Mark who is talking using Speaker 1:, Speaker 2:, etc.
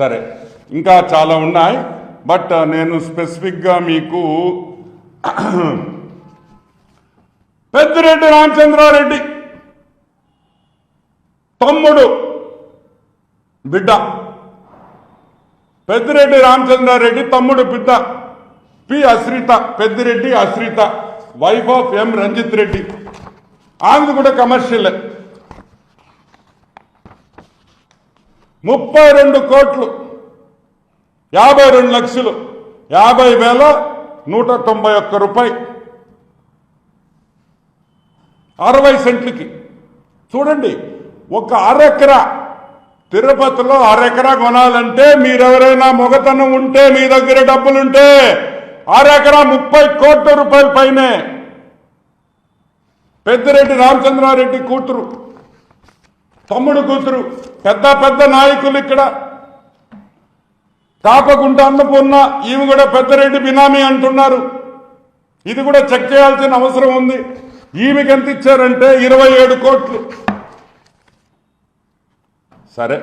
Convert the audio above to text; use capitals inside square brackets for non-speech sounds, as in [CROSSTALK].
Speaker 1: సరే ఇంకా చాలా ఉన్నాయి బట్ uh, నేను స్పెసిఫిక్గా మీకు [CLEARS THROAT] పెద్దిరెడ్డి రామచంద్రారెడ్డి తమ్ముడు బిడ్డ. పెద్దిరెడ్డి రామచంద్రారెడ్డి తమ్ముడు బిడ్డ. P. Ashritha Peddireddy Ashritha. Wife of M Ranjith Reddy. ఆమెది కూడా కమర్షియల్ ముప్పై రెండు కోట్లు యాభై రెండు లక్షలు యాభై వేల నూట తొంభై ఒక్క రూపాయి. అరవై సెంట్లకి. చూడండి ఒక అరెకరా తిరుపతిలో అరెకరా కొనాలంటే మీరెవరైనా మొగతనం ఉంటే మీ దగ్గర డబ్బులుంటే అరెకరా ముప్పై కోట్ల రూపాయల పైనే. పెద్దిరెడ్డి రామచంద్రారెడ్డి కూతురు. తమ్ముడు కూతురు పెద్ద పెద్ద నాయకులు ఇక్కడ. కాపకుంట అన్నపూర్ణ ఈమె కూడా పెద్దరెడ్డి బినామీ అంటున్నారు. ఇది కూడా చెక్ చేయాల్సిన అవసరం ఉంది. ఈమెకి ఎంత ఇచ్చారంటే ఇరవై ఏడు కోట్లు. సరే.